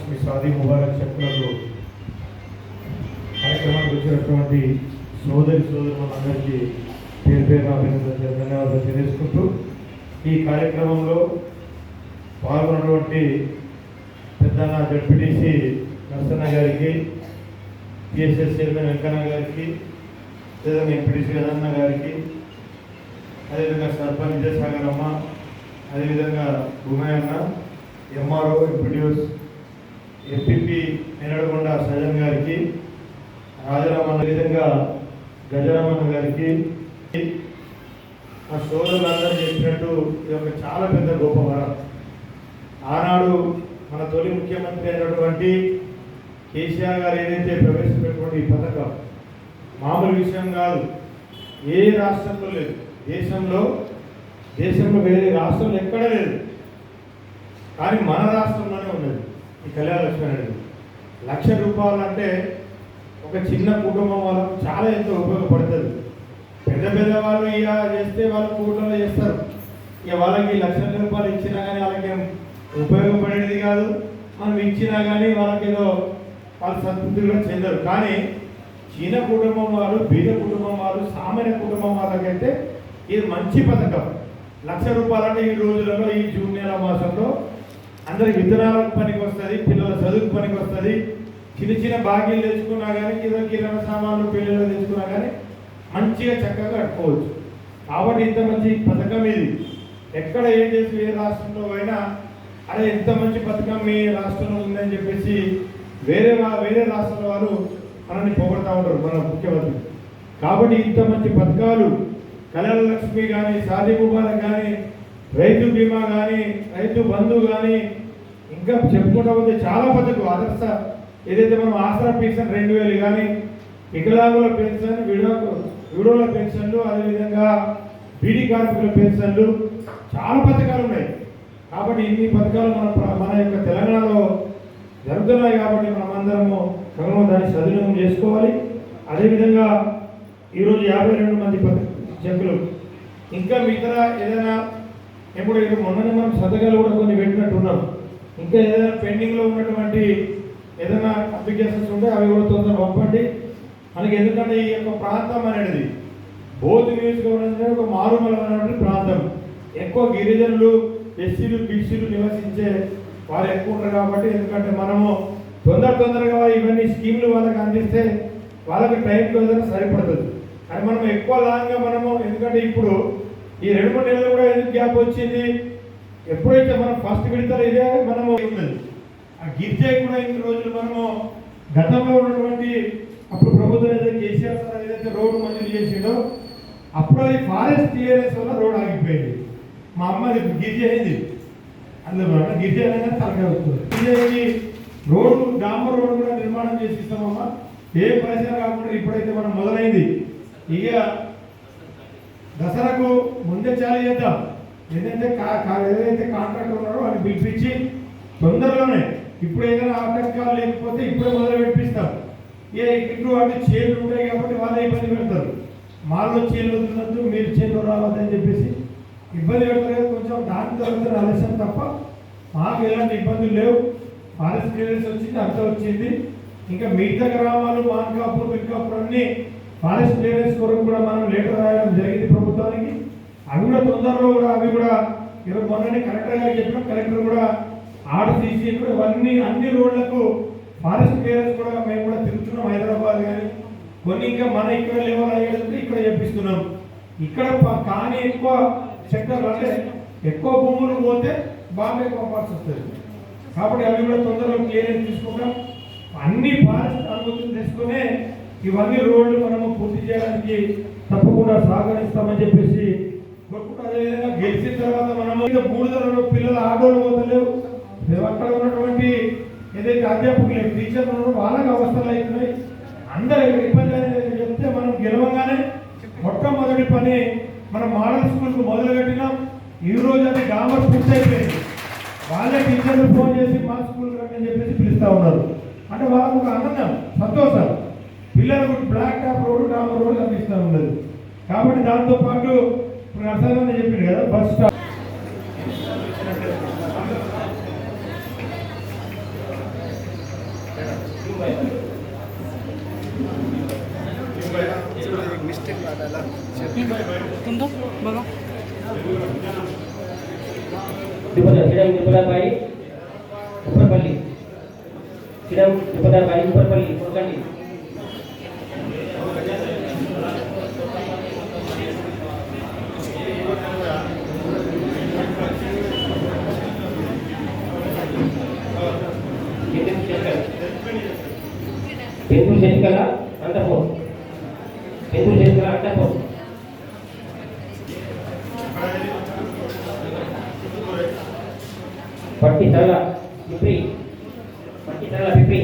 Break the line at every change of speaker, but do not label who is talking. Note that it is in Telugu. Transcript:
లక్ష్మి సాది ముబారక్ చెప్పులకు కార్యక్రమానికి వచ్చినటువంటి సోదరి సోదరులందరికీ పేరు పేరు అభినందన ధన్యవాదాలు తెలియజేసుకుంటూ ఈ కార్యక్రమంలో పాల్గొన్నటువంటి పెద్దన్న జడ్పీటీసీ నరసన్న గారికి పిఎస్ఎస్ చైర్మన్ వెంకన్న గారికి లేదా ఎంపీటీసీ గదన్న గారికి అదేవిధంగా సర్పంచ్ విద్యాసాగర్ అమ్మ అదేవిధంగా భూమయ్యన్న ఎంఆర్ఓ ఎంపీడీఓస్ ఎంపీపీ నినడగొండ సజన్ గారికి రాజరామన్న విధంగా గజరామన్న గారికి మా సోదరులందరూ చెప్పినట్టు ఇది ఒక చాలా పెద్ద గొప్ప వరం ఆనాడు మన తొలి ముఖ్యమంత్రి అయినటువంటి కేసీఆర్ గారు ఏదైతే ప్రవేశపెట్టుకుంటే ఈ పథకం మామూలు విషయం కాదు. ఏ రాష్ట్రంలో లేదు. దేశంలో దేశంలో వేరే రాష్ట్రంలో ఎక్కడ లేదు. కానీ మన రాష్ట్రంలోనే ఉన్నది. ఈ కళ్యాణ లక్ష్మి లక్ష రూపాయలు అంటే ఒక చిన్న కుటుంబం వాళ్ళకు చాలా ఎంతో ఉపయోగపడుతుంది. పెద్ద పెద్ద వాళ్ళు ఇలా చేస్తే వాళ్ళు కూటంలో చేస్తారు. ఇక వాళ్ళకి లక్షల రూపాయలు ఇచ్చినా కానీ వాళ్ళకి ఏం ఉపయోగపడేది కాదు. మనం ఇచ్చినా కానీ వాళ్ళకి ఏదో వాళ్ళు సంతృప్తి కూడా చెందరు. కానీ చిన్న కుటుంబం వాళ్ళు బీద కుటుంబం వాళ్ళు సామాన్య కుటుంబం వాళ్ళకైతే ఇది మంచి పథకం. లక్ష రూపాయలంటే ఈ రోజులలో ఈ జూన్ నెల మాసంలో అందరికి విత్తనాలకు పనికి వస్తుంది పిల్లల చదువుకు పనికి వస్తుంది. చిన్న చిన్న బాగీలు తెచ్చుకున్నా కానీ కింద కిరాణా సామాన్లు పిల్లలు తెచ్చుకున్నా కానీ మంచిగా చక్కగా కట్టుకోవచ్చు. కాబట్టి ఇంత మంచి పథకం ఇది. ఎక్కడ ఏం చేసి ఏ రాష్ట్రంలో అయినా అరే ఎంత మంచి పథకం మీ రాష్ట్రంలో ఉందని చెప్పేసి వేరే వా- వేరే రాష్ట్రాల వారు మనల్ని పొగడతా ఉంటారు మన ముఖ్యమంత్రి. కాబట్టి ఇంత మంచి పథకాలు కళ్యాణ లక్ష్మి కానీ షాదీ కానీ రైతు బీమా కానీ రైతు బంధు కానీ ఇంకా చెప్పుకుంటా పోతే చాలా పథకం. ఆదర్శ ఏదైతే మనం ఆసరా పెన్షన్ రెండు వేలు కానీ వికలాంగుల పెన్షన్ విడో విడోల పెన్షన్లు అదేవిధంగా బీడీ కార్మికుల పెన్షన్లు చాలా పథకాలు ఉన్నాయి. కాబట్టి ఇన్ని పథకాలు మన మన యొక్క తెలంగాణలో జరుగుతున్నాయి కాబట్టి మనం అందరము దాన్ని సద్వినియోగం చేసుకోవాలి. అదేవిధంగా ఈరోజు యాభై రెండు మంది పథ- చెక్కులు. ఇంకా మిగతా ఏదైనా ఇప్పుడు ఇప్పుడు మొన్ననే మనం సంతకాలు కూడా కొన్ని పెట్టినట్టున్నాం. ఇంకా ఏదైనా పెండింగ్లో ఉన్నటువంటి ఏదైనా అప్లికేషన్స్ ఉంటే అవి కూడా తొందరగా పంపండి. మనకి ఎందుకంటే ఈ యొక్క ప్రాంతం అనేది బోధి నియోజకవర్గం ఒక మారుమలమైనటువంటి ప్రాంతం. ఎక్కువ గిరిజనులు ఎస్సీలు బీసీలు నివసించే వారు ఎక్కువ ఉంటారు కాబట్టి ఎందుకంటే మనము తొందర తొందరగా ఇవన్నీ స్కీమ్లు వాళ్ళకి అందిస్తే వాళ్ళకి టైంకి ఏదైనా సరిపడుతుంది. అది మనం ఎక్కువ లాంగ్గా మనము ఎందుకంటే ఇప్పుడు ఈ రెండు మూడు నెలలు కూడా ఎందుకు గ్యాప్ వచ్చింది? ఎప్పుడైతే మనం ఫస్ట్ విడతలు ఇదే మనము ఆ గిరిజే కూడా ఇన్ని రోజులు మనము గతంలో ఉన్నటువంటి అప్పుడు ప్రభుత్వం ఏదైతే కేసీఆర్ సార్ ఏదైతే రోడ్డు మంజూరు చేసిండో అప్పుడు అది ఫారెస్ట్ క్లియరెన్స్ వల్ల రోడ్ ఆగిపోయింది. మా అమ్మది గిరిజ అయింది. అందులో అంటే గిరిజ అనేది తలకాయ వస్తుంది గిరిజకి రోడ్డు డాంబర్ రోడ్డు కూడా నిర్మాణం చేసి ఇస్తామమ్మా ఏ పరిసరం కాకుండా ఇప్పుడైతే మనం మొదలైంది. ఇక దసరాకు ముందే చాలా చేద్దాం. ఏదైతే కా- ఏదైతే కాంట్రాక్ట్ ఉన్నారో అని పిలిపించి తొందరలోనే ఇప్పుడు ఏదైనా ఆటంకాలు లేకపోతే ఇప్పుడే మొదలు పెట్టిస్తాం ఏ ఇట్లు అంటే చేలు ఉంటాయి కాబట్టి వాళ్ళే ఇబ్బంది పెడతారు. మాలో చేలు వద్దు మీరు చేతులు రావద్దని చెప్పేసి ఇబ్బంది పెడతారు కదా కొంచెం దాని తర్వాత ఆలస్యం తప్ప మాకు ఎలాంటి ఇబ్బందులు లేవు. ఫారెస్ట్ క్లియరెన్స్ వచ్చింది అంత వచ్చింది. ఇంకా మిగతా గ్రామాలు మాన్కాపూర్ మిల్కాపూర్ అన్ని ఫారెస్ట్ క్లియరెన్స్ కొరకు కూడా మనం లెటర్ రాయడం జరిగింది ప్రభుత్వానికి. అవి కూడా తొందరలో కూడా అవి కూడా ఇరవై మొన్ననే కలెక్టర్ గారికి చెప్పిన కలెక్టర్ కూడా ఆర్డర్ తీసి కూడా ఇవన్నీ అన్ని రోడ్లకు ఫారెస్ట్ క్లియరెన్స్ కూడా మేము కూడా తిరుగుతున్నాం హైదరాబాద్ కానీ కొన్ని ఇంకా మన ఇక్కడ లెవెల్ అయ్యేది ఇక్కడ చెప్పిస్తున్నాం. ఇక్కడ కానీ ఎక్కువ సెక్టర్ అంటే ఎక్కువ భూములు పోతే బాంబే పంపాల్సి వస్తుంది. కాబట్టి అవి కూడా తొందరగా క్లియరెన్స్ తీసుకుంటాం. అన్ని ఫారెస్ట్ అనుమతులు తీసుకునే ఇవన్నీ రోడ్లు మనము పూర్తి చేయడానికి తప్పకుండా సహకరిస్తామని చెప్పేసి అదేవిధంగా గెలిచిన తర్వాత మనము ఇంకా బూడిదలలో పిల్లల ఆటోలు పోతలేవు అక్కడ ఉన్నటువంటి ఏదైతే అధ్యాపకులు టీచర్లు ఉన్నారో వాళ్ళకి అవస్థలు అవుతున్నాయి అందరూ ఇబ్బంది అనేది చెప్తే మనం గెలవగానే మొట్టమొదటి పని మనం మోడల్ స్కూల్కి మొదలుపెట్టినాం ఈ రోజు అది డామర్ పూర్తయిపోయింది వాళ్ళే టీచర్లు ఫోన్ చేసి మా స్కూల్ రండి అని చెప్పేసి పిలుస్తా ఉన్నారు. అంటే వాళ్ళకు ఒక ఆనందం సంతోషం. పిల్లలకు బ్లాక్ టాప్ రోడ్ డాంబర్ రోడ్డు అందిస్తూ ఉండదు కాబట్టి దాంతోపాటు ఇప్పుడు నర్సరావు చెప్పింది కదా బస్ స్టాప్
మిస్టేక్ వాడాలా తుందో బగా ఉపరపల్లి పెంపుడు చెంచుకల అంటపూర్ పెంపుడు చెంచుకల అంటపూర్ పట్టి తల పిప్పి పట్టి తల పిప్పి